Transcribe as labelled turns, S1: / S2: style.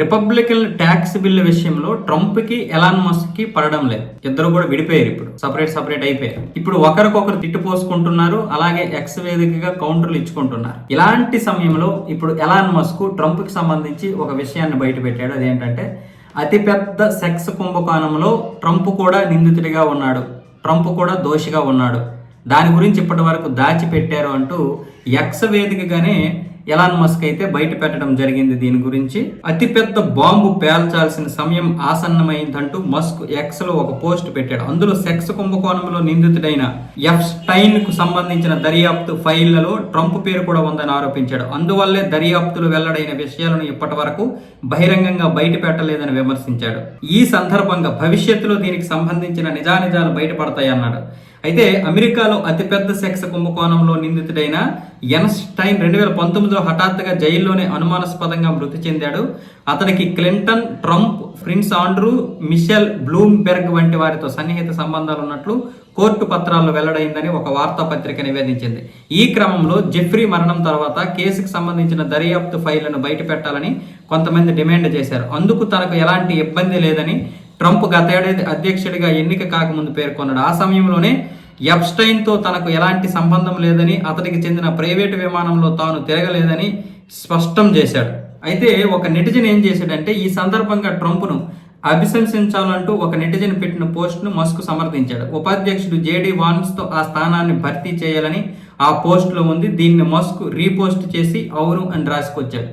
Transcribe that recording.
S1: Republican tax bill విషయంలో ట్రంప్కి Elon మస్క్కి పడడం లేదు. ఇద్దరు కూడా విడిపోయారు ఇప్పుడు. సపరేట్ సపరేట్ అయిపోయారు. ఇప్పుడు ఒకరికొకరు తిట్టుపోసుకుంటున్నారు అలాగే ఎక్స్ వేదికగా కౌంటర్లు ఇచ్చుకుంటున్నారు. ఇలాంటి సమయంలో ఇప్పుడు ఎలాన్ మస్క్ ట్రంప్కి సంబంధించి ఒక విషయాన్ని బయట పెట్టాడు అదేంటంటే అతిపెద్ద సెక్స్ కుంభకోణంలో ట్రంప్ కూడా నిందితుడిగా ఉన్నాడు. ట్రంప్ కూడా దోషిగా ఉన్నాడు. దాని గురించి ఇప్పటి వరకు దాచిపెట్టారు అంటూ ఎక్స్ వేదికగానే ఎలాన్ మస్క్ అయితే బయట పెట్టడం జరిగింది దీని గురించి. అతిపెద్ద బాంబు పేల్చాల్సిన సమయం ఆసన్నమైందంటూ మస్క్ ఎక్స్లో ఒక పోస్ట్ పెట్టాడు. అందులో సెక్స్ కుంభకోణంలో నిందితుడైన ఎఫ్ స్టైన్కు సంబంధించిన దర్యాప్తు ఫైళ్ళలో ట్రంప్ పేరు కూడా ఉందని ఆరోపించాడు. అందువల్లే దర్యాప్తులు వెల్లడైన విషయాలను ఇప్పటి వరకు బహిరంగంగా బయట పెట్టలేదని విమర్శించాడు. ఈ సందర్భంగా భవిష్యత్తులో దీనికి సంబంధించిన నిజానిజాలు బయటపడతాయన్నాడు. అయితే అమెరికాలో అతిపెద్ద సెక్స్ కుంభకోణంలో నిందితుడైన ఎన్స్టైన్ రెండు వేల పంతొమ్మిదిలో హఠాత్తుగా జైల్లోనే అనుమానాస్పదంగా మృతి చెందాడు. అతనికి Clinton Trump Prince Andrew Michelle Bloomberg వంటి వారితో సన్నిహిత సంబంధాలు ఉన్నట్లు కోర్టు పత్రాల్లో వెల్లడైందని ఒక వార్తాపత్రిక నివేదించింది. ఈ క్రమంలో జెఫ్రీ మరణం తర్వాత కేసుకు సంబంధించిన దర్యాప్తు ఫైళ్ళను బయటపెట్టాలని కొంతమంది డిమాండ్ చేశారు. అందుకు తనకు ఎలాంటి ఇబ్బంది లేదని ట్రంప్ గతేడాది అధ్యక్షుడిగా ఎన్నిక కాకముందు పేర్కొన్నాడు. ఆ సమయంలోనే ఎప్స్టైన్తో తనకు ఎలాంటి సంబంధం లేదని అతనికి చెందిన ప్రైవేటు విమానంలో తాను తిరగలేదని స్పష్టం చేశాడు. అయితే ఒక నెటిజన్ ఏం చేశాడంటే ఈ సందర్భంగా ట్రంప్ను అభిశంసించాలంటూ ఒక నెటిజన్ పెట్టిన పోస్ట్ను మస్క్ సమర్థించాడు. ఉపాధ్యక్షుడు జేడీ వాన్స్తో ఆ స్థానాన్ని భర్తీ చేయాలని ఆ పోస్టులో ఉంది. దీన్ని మస్క్ రీపోస్ట్ చేసి అవును అని రాసుకొచ్చాడు.